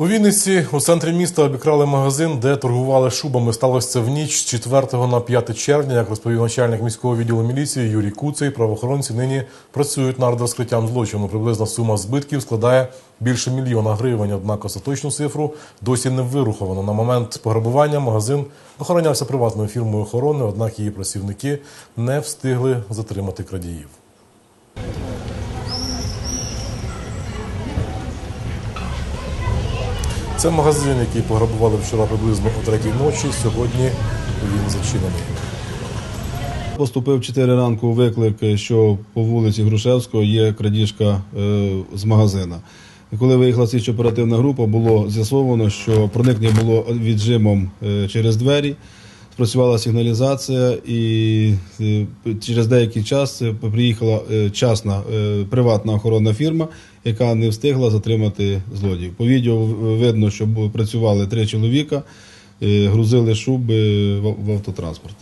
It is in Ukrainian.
У Вінниці у центрі міста обікрали магазин, де торгували шубами. Сталося це в ніч з 4 на 5 червня. Як розповів начальник міського відділу міліції Юрій Куцей, правоохоронці нині працюють над розкриттям злочину. Приблизна сума збитків складає більше мільйона гривень. Однак остаточну цифру досі не вируховано. На момент пограбування магазин охоронявся приватною фірмою охорони, однак її працівники не встигли затримати крадіїв. Це магазин, який пограбували вчора приблизно о третій ночі. Сьогодні він зачинений. Поступив 4 ранку виклик, що по вулиці Грушевського є крадіжка е, з магазина. Коли виїхала слідчо оперативна група, було з'ясовано, що проникнення було віджимом е, через двері, спрацювала сигналізація, і е, через деякий час е, приїхала е, частна приватна охоронна фірма, яка не встигла затримати злодіїв. По відео видно, що працювали три чоловіка, грузили шуби в автотранспорт.